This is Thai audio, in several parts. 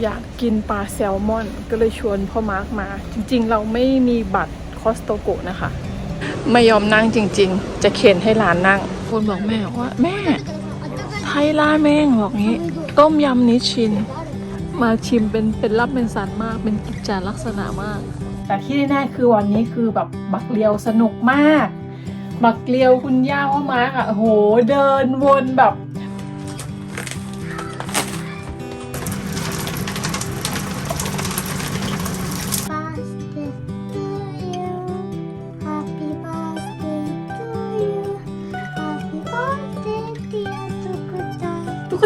อยากกินปลาแซลมอน ก็เลยชวนพ่อมาร์กมา จริงๆ เราไม่มีบัตรคอสโตโกะนะคะ ไม่ยอมนั่งจริง ๆ จะเข็นให้หลานนั่ง คนบอกแม่ว่า แม่ไทยราเมงบอกงี้ ต้มยำนิชิน มาชิมเป็นเป็นรับเป็นสันมาก เป็นกิจจาลักษณะมาก แต่ที่แน่ๆคือวันนี้คือแบบบักเลียวสนุกมาก บักเลียวคุณย่าพ่อมาร์กอะโหเดินวนแบบ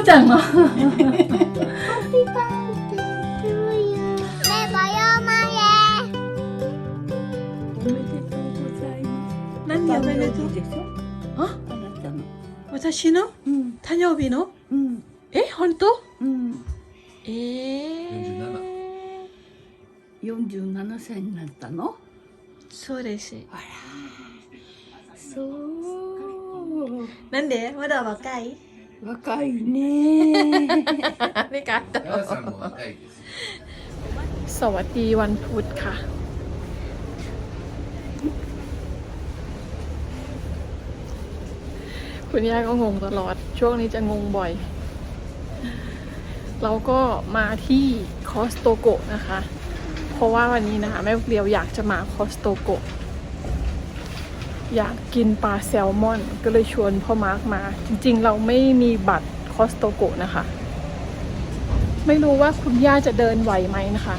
ちゃんの。おめでとうああなたの私の、うん、誕生日の、うん、え？本当、うん、えー、47, 47歳になったの？そうです。あら。そう。なんで？まだ若い？若いね。ありがと皆さんうも若いです。 สวัสดีวันพุธค่ะ คุณย่าก็งงตลอด ช่วงนี้จะงงบ่อย เราก็มาที่คอสโตโกะนะคะ เพราะว่าวันนี้นะคะแม่เรียวอยากจะมาคอสโตโกะ อยากกินปลาแซลมอน ก็เลยชวนพ่อมาร์กมา จริงๆ เราไม่มีบัตรคอสโตโกนะคะ ไม่รู้ว่าคุณย่าจะเดินไหวไหมนะคะ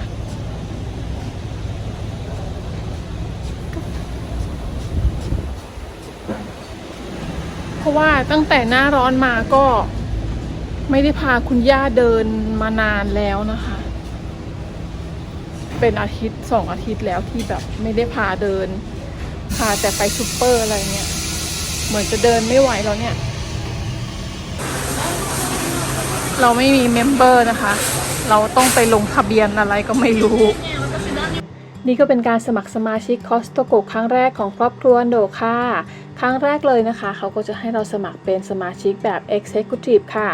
เพราะว่าตั้งแต่หน้าร้อนมาก็ไม่ได้พาคุณย่าเดินมานานแล้วนะคะ เป็นอาทิตย์สองอาทิตย์แล้วที่แบบไม่ได้พาเดิน พาแต่ไปซูเปอร์อะไรเงี้ย เหมือนจะเดินไม่ไหวแล้วเนี่ย เราไม่มีเมมเบอร์นะคะ เราต้องไปลงทะเบียนอะไรก็ไม่รู้ นี่ก็เป็นการสมัครสมาชิกคอสโตโกครั้งแรกของครอบครัวอันโดค่ะ ครั้งแรกเลยนะคะ เขาก็จะให้เราสมัครเป็นสมาชิกแบบ Executive ค่ะ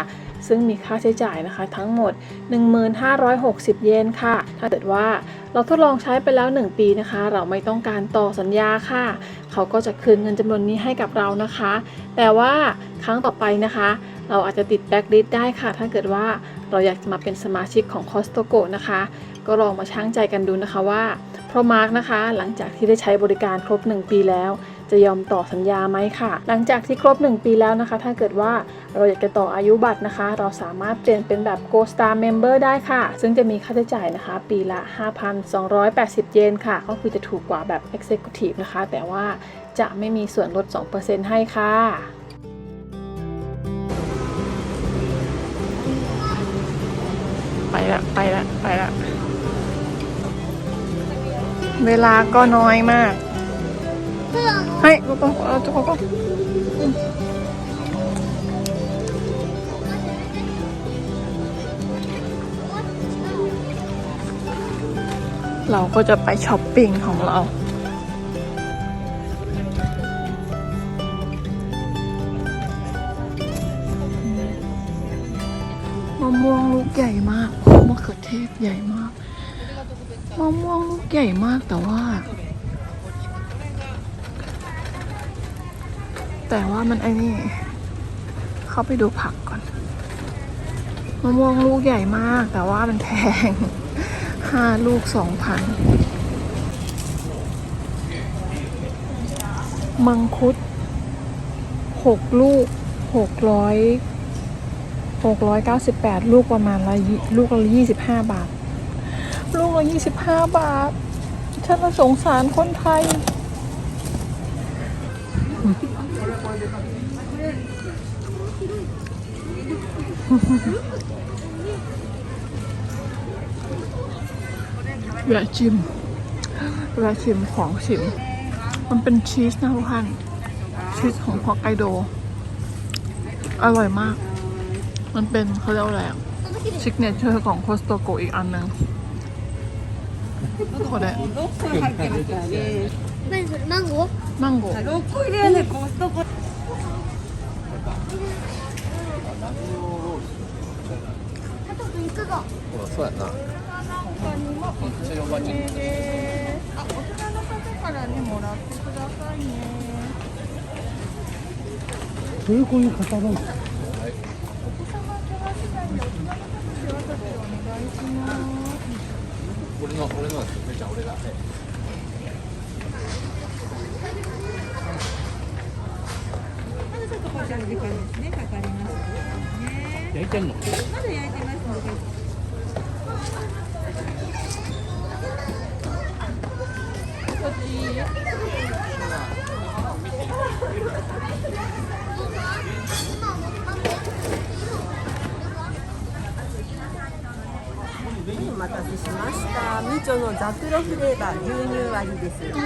ซึ่งมีค่าใช้จ่ายนะคะทั้งหมด 1560 เยนค่ะ ถ้าเกิดว่าเราทดลองใช้ไปแล้ว 1 ปีนะคะ เราไม่ต้องการต่อสัญญาค่ะ เขาก็จะคืนเงินจำนวนนี้ให้กับเรานะคะ แต่ว่าครั้งต่อไปนะคะ เราอาจจะติดแบ็กลิสได้ค่ะ ถ้าเกิดว่าเราอยากจะมาเป็นสมาชิกของคอสโตโกนะคะ ก็ลองมาชั่งใจกันดูนะคะว่าเพราะมาร์กนะคะ หลังจากที่ได้ใช้บริการครบ 1 ปีแล้ว จะยอมต่อสัญญาไหมค่ะ หลังจากที่ครบ 1 ปีแล้วนะคะ ถ้าเกิดว่าเราอยากจะต่ออายุบัตรนะคะ เราสามารถเปลี่ยนเป็นแบบ Gold Star Member ได้ค่ะ ซึ่งจะมีค่าใช้จ่ายนะคะ ปีละ 5,280 เยนค่ะ ก็คือจะถูกกว่าแบบ Executive นะคะ แต่ว่าจะไม่มีส่วนลด 2%ให้ค่ะไปละไปละไปละ เวลาก็น้อยมาก ให้ก็ก็เอาจุกก็เราก็จะไปช้อปปิ้งของเรามะม่วงลูกใหญ่มากมะเขือเทศใหญ่มากมะม่วงลูกใหญ่มากแต่ว่า แต่ว่ามันไอ้นี่ เข้าไปดูผักก่อนมะม่วงลูกใหญ่มาก แต่ว่ามันแพงห้าลูกสองพันมังคุดหกลูกหกร้อยหกร้อยเก้าสิบแปดลูกประมาณละยี่ลูกละยี่สิบห้าบาท ลูกละยี่สิบห้าบาท ฉันสงสารคนไทย แวะชิมแวะชิมของชิม มันเป็นชีสนะทุกท่านชีสของฮอกไกโด อร่อยมาก มันเป็นเขาเรียกว่าอะไรซิกเนเจอร์ของโคสโตโกอีกอันหนึ่งโคเดะ 何それマンゴーマンゴー ほらそうやな。あ、大人の方からね、もらってくださいね。どういうこういう方なんお子様キャラ次第で大人の方手渡しお願いします。俺の俺のめちゃん俺だてんの？お待たせしました。みちょのザクロフレーバー牛乳味です。は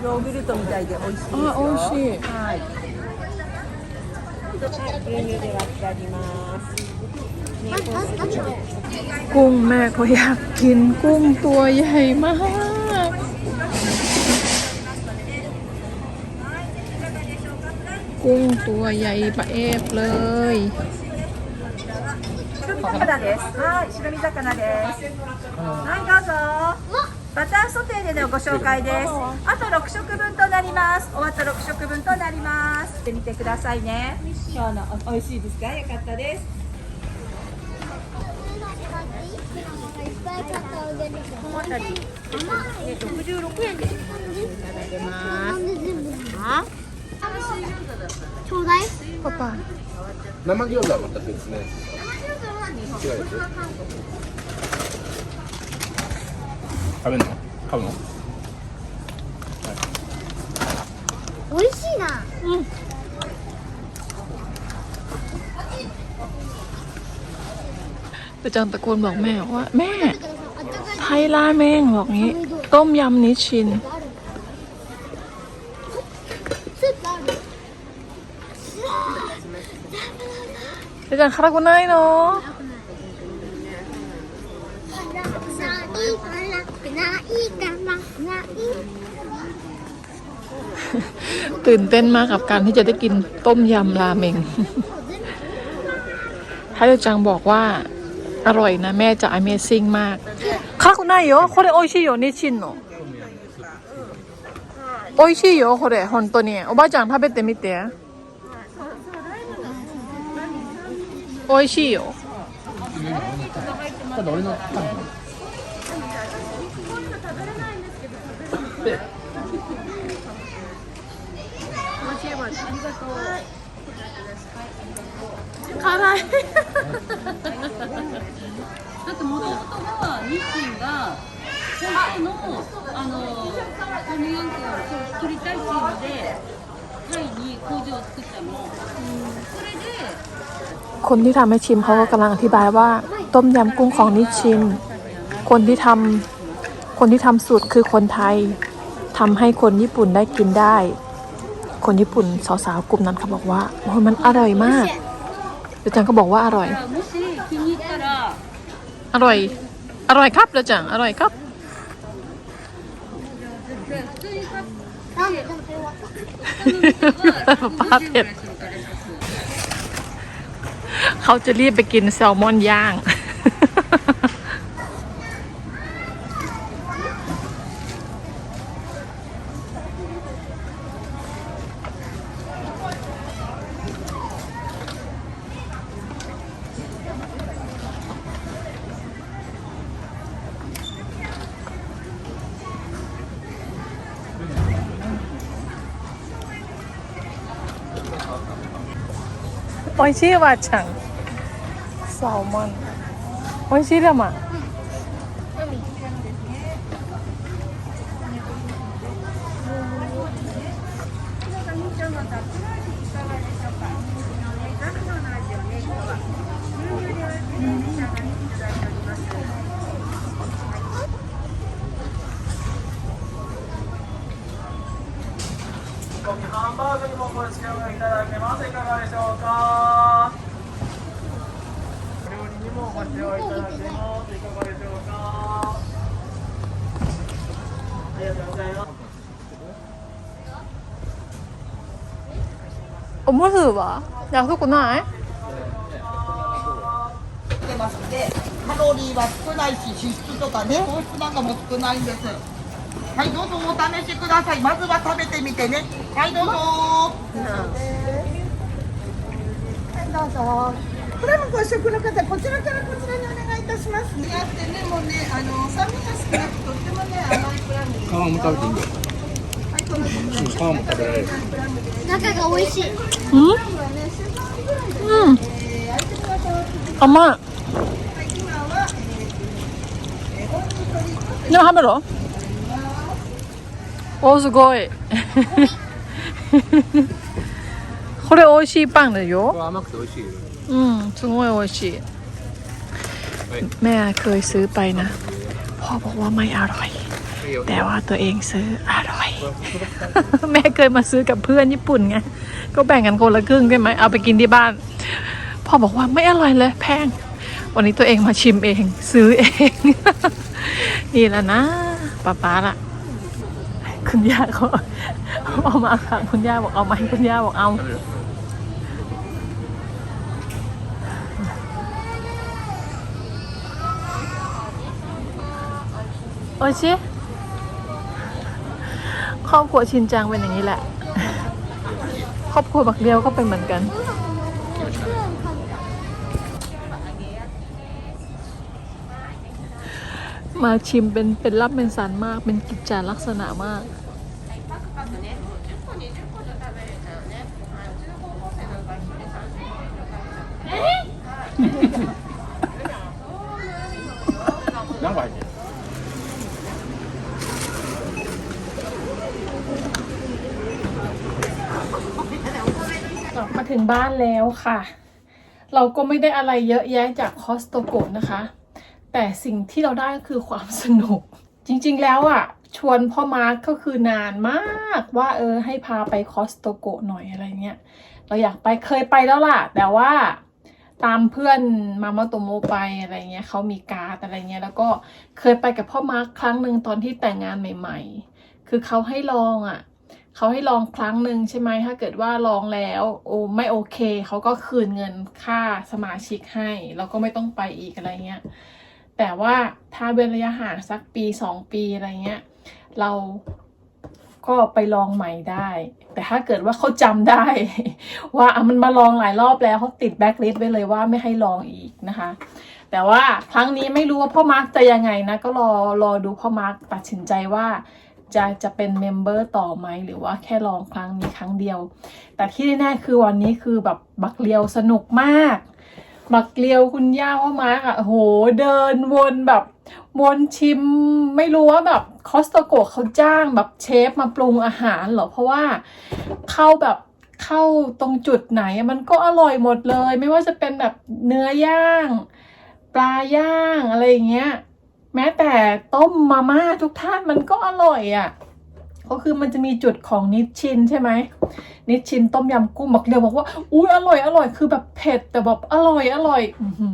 い。ヨーグルトみたいで美味しいですよ。あ美味しいはい。 牛乳で割ってあります。 กุ้งแม่ก็อยากกินกุ้งตัวใหญ่มาก กุ้งตัวใหญ่ปะเอฟเลย 白身魚です。はい、白身魚です。はい、どうぞ。 バターソテーでのご紹介です。あと6食分となります。終わった6食分となります。でみてくださいね。今日のお美味しいですか？よかったです。この辺り、えー、66円です。いただきまなんで全部あちょうだいパパ生餃子はまた別ね違うやつ食べるの買うの美味しいな แต่จังตะโกนบอกแม่ว่า แม่ だけどさあったかい ไทยราเมงบอกงี้ ต้มยำนิชชิน のあるスープある แต่จังคารากุนายเนาะ ตื่นเต้นมากกับการที่จะได้กินต้มยำราเมง ถ้าเดจังบอกว่า อร่อยนะ แม่จะ Amazing มากคารากุนายโยこれ美味しいよニチンの美味しいよこれ本当におばあちゃん食べてみて美味しいよ ただ俺の辛いだってもともとは日清が本当のあのトミヤンクを作りたいっていうのでタイに工場を作ったの。それで คนที่ทำให้ชิมเขาก็กำลังอธิบายว่า ต้มยำกุ้งของนิชชิน คนที่ทำคนที่ทำสูตรคือคนไทยทำให้คนญี่ปุ่นได้กินได้ คนญี่ปุ่นสาวๆกลุ่มนั้นเขาบอกว่าโอ้ยมันอร่อยมากแล้วจังก็บอกว่าอร่อย อร่อย อร่อยครับแล้วจังอร่อยครับ ป้าเผ็ดเขาจะรีบไปกินแซลมอนย่าง 美味しいわちゃんサーモン美味しいだま ご支給いただけます。いかがでしょうか？料理にもご使用いただけます。いかがでしょうか？ありがとうございます。おむすは？安くない？てますのでカロリーは少ないし脂質とかね糖質なんかも少ないんです。はいどうぞお試しください。まずは食べてみてね。はいどうぞ。はいどうぞ。これもご試食の方こちらからこちらにお願いいたします。似合ってねもうねあの酸味が少なくとってもね甘いプラムです。皮も食べていいよはいこのうん皮も食べられる。中が美味しい。うん。うん甘いでも食べろ おすごいこれ美味しいパンだよこれ甘くて美味しいよอืมすごい美味しい แม่เคยซื้อไปนะ พ่อบอกว่าไม่อร่อย แต่ว่าตัวเองซื้ออร่อย แม่เคยมาซื้อกับเพื่อนญี่ปุ่นไง ก็แบ่งกันคนละครึ่งใช่ไหม เอาไปกินที่บ้าน พ่อบอกว่าไม่อร่อยเลย แพง วันนี้ตัวเองมาชิมเอง ซื้อเอง นี่แหละนะป้าป้าละ คุณย่าเขาเอามาค่ะคุณย่าบอกเอาไหมคุณย่าบอกเอาโอ้ชิครอบครัวชินจังเป็นอย่างนี้แหละ ครอบครัวบักเดียวก็เป็นเหมือนกัน มาชิมเป็นเป็นรับเป็นสันมาก เป็นกิจจาลักษณะมาก何杯กลับมาถึงบ้านแล้วค่ะ เราก็ไม่ได้อะไรเยอะแยะจากคอสโตโกนะคะ แต่สิ่งที่เราได้ก็คือความสนุก จริงๆแล้วอะ ชวนพ่อมาร์คก็คือนานมากว่าเออให้พาไปคอสโตโกหน่อยอะไรเงี้ยเราอยากไปเคยไปแล้วล่ะ แต่ว่าตามเพื่อนมามาโตโมไปอะไรเงี้ยเขามีการ์ดอะไรเงี้ยแล้วก็เคยไปกับพ่อมาร์คครั้งหนึ่งตอนที่แต่งงานใหม่ ๆ คือเขาให้ลองอะเขาให้ลองครั้งหนึ่งใช่ไหมถ้าเกิดว่าลองแล้วโอ้ไม่โอเคเขาก็คืนเงินค่าสมาชิกให้ แล้วก็ไม่ต้องไปอีกอะไรเงี้ย แต่ว่าถ้าเว้นระยะห่างสักปีสองปีอะไรเงี้ย เราก็ไปลองใหม่ได้ แต่ถ้าเกิดว่าเขาจำได้ ว่าอะมันมาลองหลายรอบแล้วเขาติดแบ็คลิสต์ไว้เลยว่าไม่ให้ลองอีกนะคะ แต่ว่าครั้งนี้ไม่รู้ว่าพ่อมาร์คจะยังไงนะก็รอรอดูพ่อมาร์คตัดสินใจว่าจะจะเป็นเมมเบอร์ต่อไหมหรือว่าแค่ลองครั้งนี้ครั้งเดียว แต่ที่แน่ๆคือวันนี้คือแบบบักเลียวสนุกมาก บักเลียวคุณย่าพ่อมาร์กอะโห เดินวนแบบวนชิมไม่รู้ว่าแบบคอสโตโกเขาจ้างแบบเชฟมาปรุงอาหารเหรอ เพราะว่าเข้าแบบเข้าตรงจุดไหนมันก็อร่อยหมดเลย ไม่ว่าจะเป็นแบบเนื้อย่างปลาย่างอะไรอย่างเงี้ย แม้แต่ต้มมาม่าทุกท่านมันก็อร่อยอะ่ะ ก็คือมันจะมีจุดของนิชชินใช่ไหมนิชชินต้มยำกุ้งบักเดียวบอกว่าอุ้ยอร่อยอร่อยคือแบบเผ็ดแต่แบบอร่อยอร่อยอื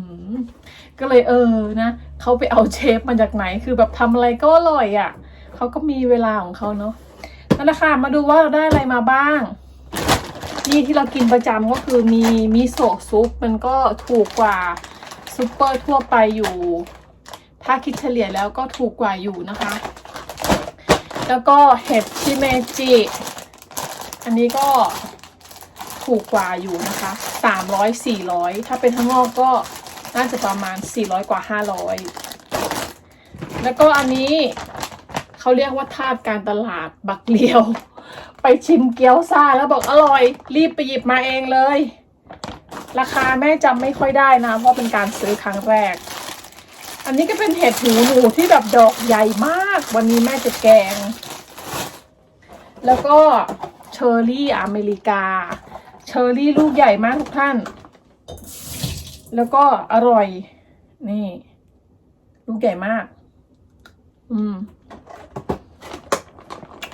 ก็เลยเออนะเขาไปเอาเชฟมาจากไหนคือแบบทำอะไรก็อร่อยอะ่ะเขาก็มีเวลาของเขาเนาะนั่นแหละค่ะมาดูว่าเราได้อะไรมาบ้างนี่ที่เรากินประจำก็คือมีมิโซะซุปมันก็ถูกกว่าซุปเปอร์ทั่วไปอยู่ ถ้าคิดเฉลี่ยแล้วก็ถูกกว่าอยู่นะคะ แล้วก็เห็ดชิเมจิ อันนี้ก็ถูกกว่าอยู่นะคะสามร้อยสี่ร้อยถ้าเป็นทั้างนอกก็น่าจะประมาณสี่ร้อยกว่าห้าร้อยแล้วก็อันนี้เขาเรียกว่าทาสการตลาดบักเลียว ไปชิมเกี๊ยวซ่าแล้วบอกอร่อย รีบไปหยิบมาเองเลย ราคาแม่จำไม่ค่อยได้นะเพราะเป็นการซื้อครั้งแรก อันนี้ก็เป็นเห็ดหูหนูที่แบบดอกใหญ่มาก วันนี้แม่จะแกง แล้วก็เชอร์รี่อเมริกา เชอร์รี่ลูกใหญ่มากทุกท่าน แล้วก็อร่อย นี่ ลูกใหญ่มาก อืม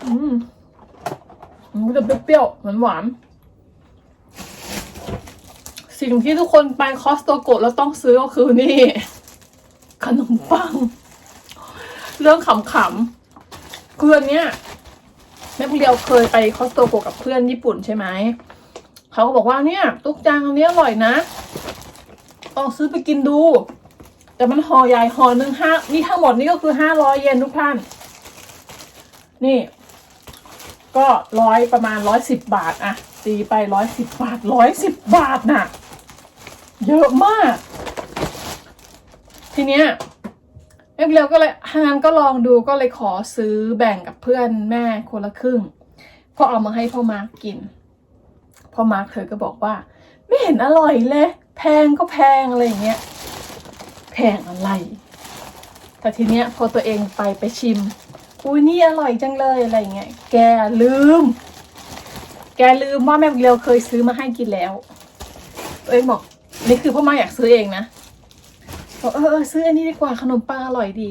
อืมมันจะเปรี้ยวๆหวานๆสิ่งที่ทุกคนไปคอสโตโกะแล้วต้องซื้อก็คือนี่ ขนมปัง เรื่องขำๆเพื่อนเนี้ยแม่เดียวเคยไปคอสโตโกกับเพื่อนญี่ปุ่นใช่ไหมเขาก็บอกว่าเนี่ย ตุ๊กจังอันนี้อร่อยนะลองซื้อไปกินดู แต่มันห่อใหญ่ห่อหนึ่งห้านี่ทั้งหมดนี่ก็คือห้าร้อยเยนทุกท่าน นี่ ก็ร้อยประมาณร้อยสิบบาทอะตีไปร้อยสิบบาทร้อยสิบบาทน่ะ เยอะมาก ทีเนี้ยเอ็มเร็วก็เลยทางนั้นก็ลองดูก็เลยขอซื้อแบ่งกับเพื่อนแม่คนละครึ่ง ก็เอามาให้พ่อมาร์กกิน พ่อมาร์กเธอก็บอกว่า ไม่เห็นอร่อยเลย แพงก็แพงอะไรอย่างเงี้ย แพงอะไร แต่ทีเนี้ยพอตัวเองไปไปชิม อุ้ยนี่อร่อยจังเลยอะไรอย่างเงี้ย แกลืม แกลืมว่าแม่เรียวเคยซื้อมาให้กินแล้ว ตัวเองบอกนี่คือพ่อมาอยากซื้อเองนะ บอกเออเออซื้ออันนี้ดีกว่าขนมปังอร่อยดี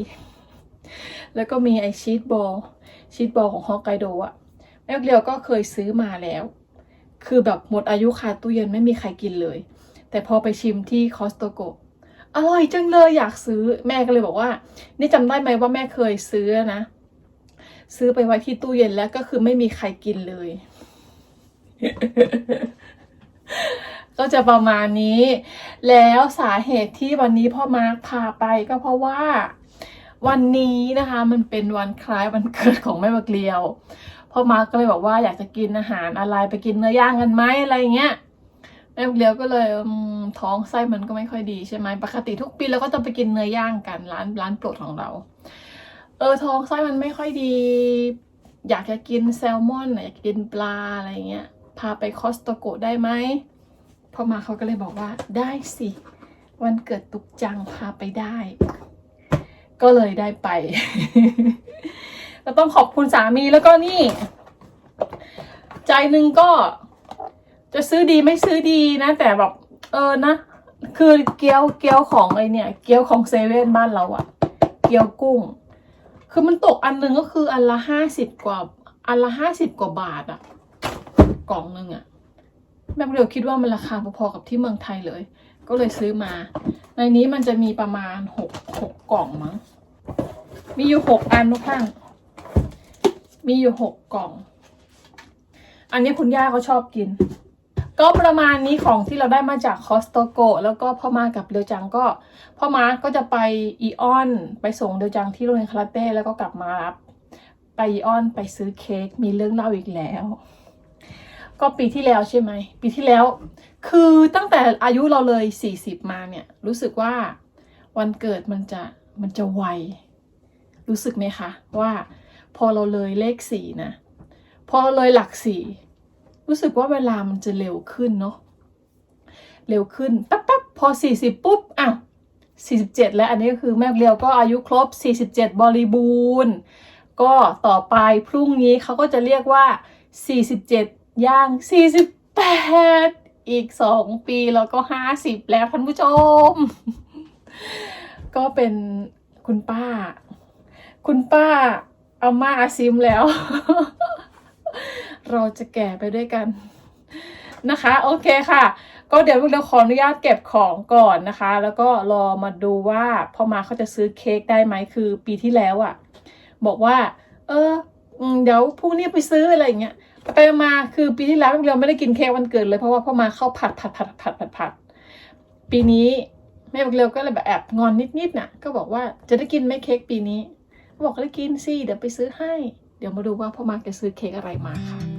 แล้วก็มีไอชีสบอลชีสบอลของฮอกไกโดอะแม่เรียวก็เคยซื้อมาแล้ว คือแบบหมดอายุคาตู้เย็นไม่มีใครกินเลย แต่พอไปชิมที่คอสโตโกอร่อยจังเลยอยากซื้อแม่ก็เลยบอกว่า นี่จำได้ไหมว่าแม่เคยซื้อนะ ซื้อไปไว้ที่ตู้เย็นแล้วก็คือไม่มีใครกินเลย ก็จะประมาณนี้ แล้วสาเหตุที่วันนี้พ่อมาร์คพาไปก็เพราะว่าวันนี้นะคะมันเป็นวันคล้ายวันเกิดของแม่บักเลียวพ่อมาร์คก็เลยบอกว่าอยากจะกินอาหารอะไรไปกินเนื้อย่างกันไหมอะไรเงี้ยแม่บักเลียวก็เลยท้องไส้มันก็ไม่ค่อยดีใช่ไหมปกติทุกปีเราก็จะไปกินเนื้อย่างกันร้านร้านโปรดของเรา เออท้องไส้มันไม่ค่อยดี อยากจะกินแซลมอนอยากกินปลาอะไรเงี้ยพาไปคอสโตโกได้ไหม พ่อมาเขาก็เลยบอกว่าได้สิ วันเกิดตุกจังพาไปได้ ก็เลยได้ไปก็ต้องขอบคุณสามีแล้วก็นี่ ใจหนึ่งก็ จะซื้อดีไม่ซื้อดีนะ แต่แบบเออนะ คือเกี๊ยวเกี๊ยวของไอเนี่ย เกี๊ยวของเซเว่นบ้านเราอะเกี๊ยวกุ้ง คือมันตกอันหนึ่งก็คืออันละห้าสิบกว่า อันละห้าสิบกว่าบาทอะกล่องหนึ่งอะ แม่เดียวคิดว่ามันราคาพอๆกับที่เมืองไทยเลย ก็เลยซื้อมา ในนี้มันจะมีประมาณหกหกกล่องมั้ง มีอยู่หกอันทุกท่านมีอยู่หกกล่อง อันนี้คุณย่าเขาชอบกิน ก็ประมาณนี้ของที่เราได้มาจากคอสโตโกแล้วก็พ่อมากับเรียวจังก็พ่อมาก็จะไปอีออน ไปส่งเดียวจังที่โรงเรียนคาราเต้แล้วก็กลับมารับไปอีออนไปซื้อเค้กมีเรื่องเล่าอีกแล้ว ก็ปีที่แล้วใช่ไหม ปีที่แล้ว คือตั้งแต่อายุเราเลยสี่สิบมาเนี่ย รู้สึกว่าวันเกิดมันจะมันจะไว รู้สึกไหมคะว่าพอเราเลยเลขสี่นะ พอเราเลยหลักสี่รู้สึกว่าเวลามันจะเร็วขึ้นเนาะเร็วขึ้นแป๊บๆพอสี่สิบปุ๊บอ้าว47แล้วอันนี้ก็คือแม่เลียวก็อายุครบ47บริบูรณ์ ก็ต่อไปพรุ่งนี้เขาก็จะเรียกว่า47 ย่าง 48 อีก 2 ปีแล้วก็ 50 แล้วท่านผู้ชม ก็เป็นคุณป้า คุณป้าเอามาอาซิมแล้ว เราจะแก่ไปด้วยกันนะคะ โอเคค่ะ ก็เดี๋ยวเราขออนุญาตเก็บของก่อนนะคะ แล้วก็รอมาดูว่าพ่อมาเขาจะซื้อเค้กได้ไหมคือปีที่แล้วอะ่ะ บอกว่า เออเดี๋ยวพรุ่งนี้ไปซื้ออะไรอย่างเงี้ย ไปมาคือปีที่แล้วเราไม่ได้กินเค้กวันเกิดเลยเพราะว่าพ่อมาเข้าผัดผัดผัดผัดผัดผัดปีนี้แม่บอกเร็วก็เลยแบบแอบงอนนิดๆน่ะ ก็บอกว่าจะได้กินไหมเค้กปีนี้ บอกได้กินสิเดี๋ยวไปซื้อให้ เดี๋ยวมาดูว่าพ่อมาจะซื้อเค้กอะไรมาค่ะ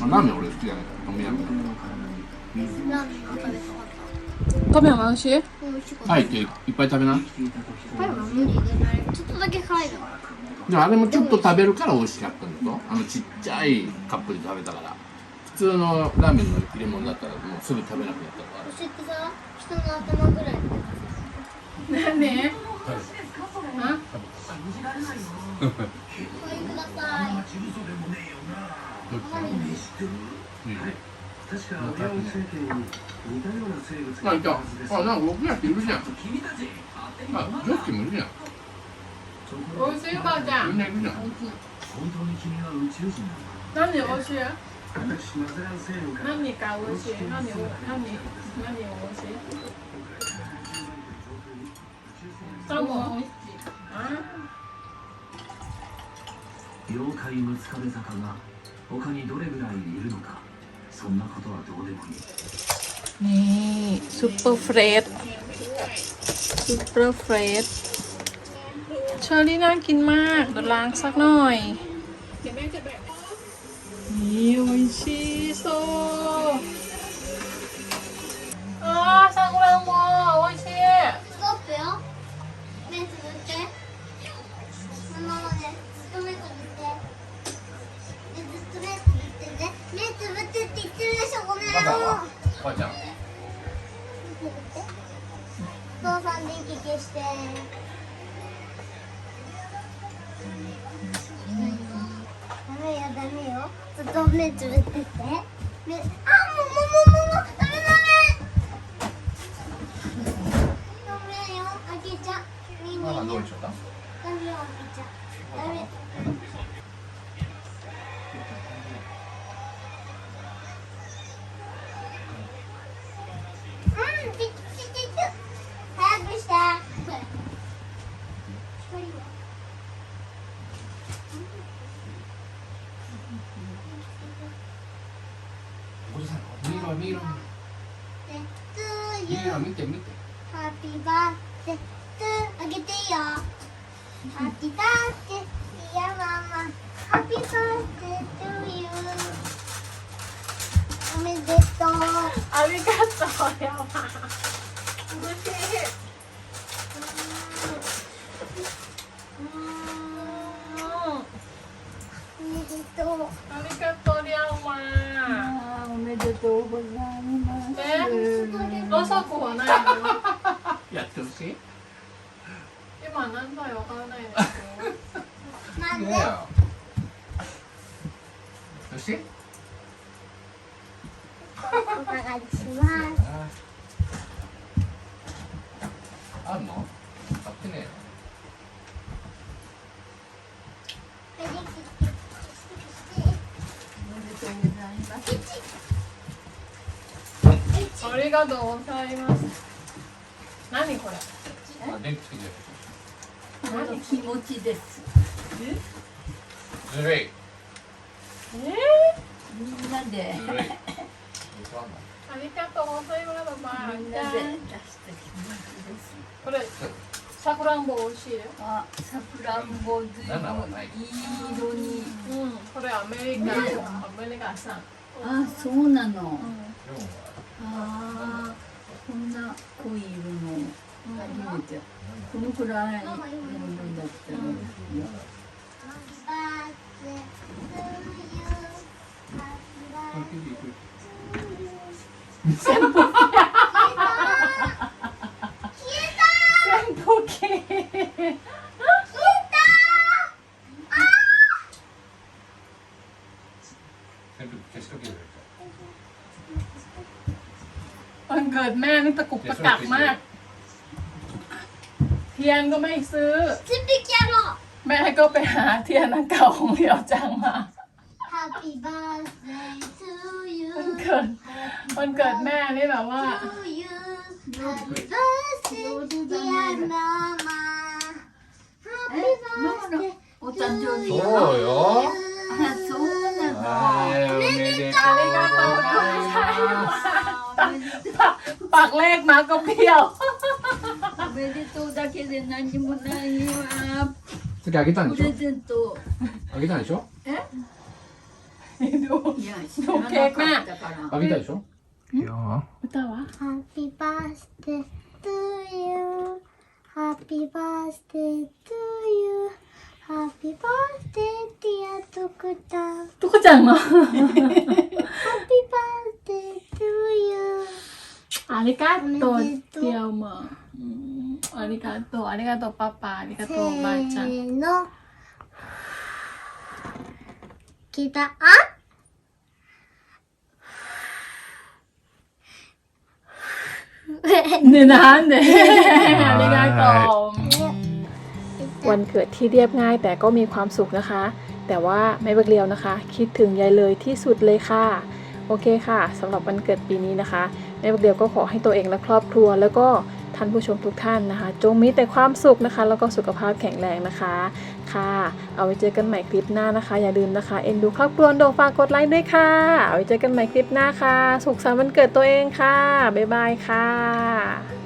ラーメン俺好きだね。トムヤム。ラーメンが食べたかっトメは美味しい？た美味しかったはいっていっぱい食べな。パイは無理でないちょっとだけ辛いのでもあれもちょっと食べるから美味しかったんだと。あのちっちゃいカップで食べたから。普通のラーメンの入れ物だったらもうすぐ食べなくなったから。そしてさ人の頭ぐらい何ねこれください確かに似たような生物がい？たはずあ、なんか僕らってい？るじゃん君たちあ、ジョッもい？るじゃんおい？しい？おばちゃんい？本当に君は宇宙人なの何しい？何かおい？しい？何何何おしい？サ妖怪六壁坂が他にどれぐらいいるのかそんなことはどうでもいい นี่ซุปเปอร์เฟรชซุปเปอร์เฟรชเชอรี่น่ากินมากเดี๋ยวล้างสักหน่อยนี่ 見ユーろ見て見て。 そして。おしますあるの？買ってねえよ。ありがとうございます何これ？あ、電気つけてる。何？気持ちですずるい。えみんなで。ありがとうございますばあみんなで出した気持ちです。これさくらんぼ美味しいよ。あ、さくらんぼずいぶんいい色に。うんこれアメリカアメリカ産あ、そうなの。うん。あーこんな濃い色の。初めて。このくらいの色だったらいいよ。バ 샘포키 샘플 계속 끼워야 될 까? วันเกิดแม่นี่ตะกุกตะกักมาก เทียนก็ไม่ซื้อ ซิปปี้เกียร์หรอ แม่ก็ไปหาเทียนนันเก่าของเดียวจังมา วันเกิดแม่นี่แบบว่า to you Happy birthday dear mama え Happy ママの birthday お誕生日そうがよ。あ、そうなのはい、おめでとうございます。ปักเลขมาก็เปรี้ยว おめでとうだ だけで何もないわさっきあげたんでしょプレゼントあげたんでしょいや知らなかったからあげたでしょ よ歌はハッピーバースデートゥーユーハッピーバースデートゥーユーハッピーバースデーティアトクートコちゃん？がハッピーバースデートゥーユーありがとうティアマありがとうありがとうパパありがとうおばあちゃんーの聞いたあねなんで ありがとう วันเกิดที่เรียบง่ายแต่ก็มีความสุขนะคะ แต่ว่าไม่เบิกเลียวนะคะ คิดถึงยายเลยที่สุดเลยค่ะ โอเคค่ะสำหรับวันเกิดปีนี้นะคะแม่เบิกเลียวก็ขอให้ตัวเองและครอบครัว แล้วก็ ท่านผู้ชมทุกท่านนะคะ จงมีแต่ความสุขนะคะ แล้วก็สุขภาพแข็งแรงนะคะ ค่ะ เอาไว้เจอกันใหม่คลิปหน้านะคะ อย่าลืมนะคะ เอ็นดูครอบครัวโดฝากกดไลค์ด้วยค่ะ เอาไว้เจอกันใหม่คลิปหน้าค่ะ สุขสันต์วันเกิดตัวเองค่ะ บ๊ายบายค่ะ